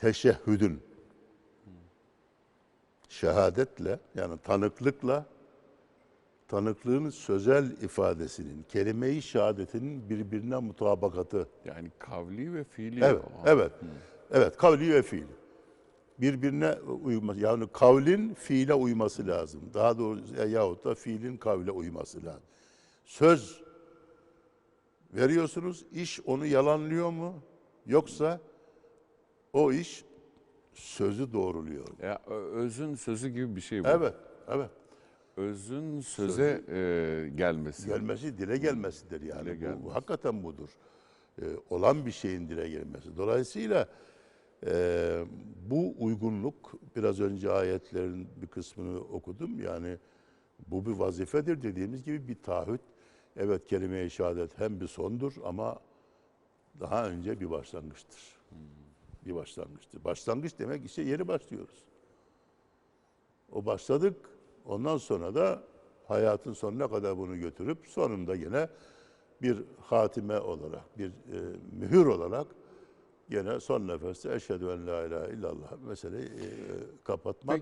teşehhüdün şehadetle yani tanıklıkla tanıklığın sözel ifadesinin kelime-i şehadetinin birbirine mutabakatı Yani kavli ve fiili. Evet, o. evet. Evet, kavli ve fiil. Birbirine uyması, yani kavlin fiile uyması lazım. Daha doğrusu e, yahut da fiilin kavle uyması lazım. Söz veriyorsunuz, iş onu yalanlıyor mu? Yoksa o iş sözü doğruluyor. Ya, özün sözü gibi bir şey bu. Evet, evet. Özün söze e, gelmesi. Gelmesi dile gelmesidir yani. Dile Bu- gelmesi. Bu, hakikaten budur. Ee, olan bir şeyin dile gelmesi. Dolayısıyla e, bu uygunluk biraz önce ayetlerin bir kısmını okudum. Yani bu bir vazifedir dediğimiz gibi bir taahhüt. Evet kelime-i şehadet hem bir sondur ama daha önce bir başlangıçtır. Bir başlangıçtır. Başlangıç demek işte yeni başlıyoruz. O başladık. Ondan sonra da hayatın sonuna kadar bunu götürüp sonunda yine bir hatime olarak, bir e, mühür olarak yine son nefeste eşhedü en la ilahe illallah meseleyi e, kapatmak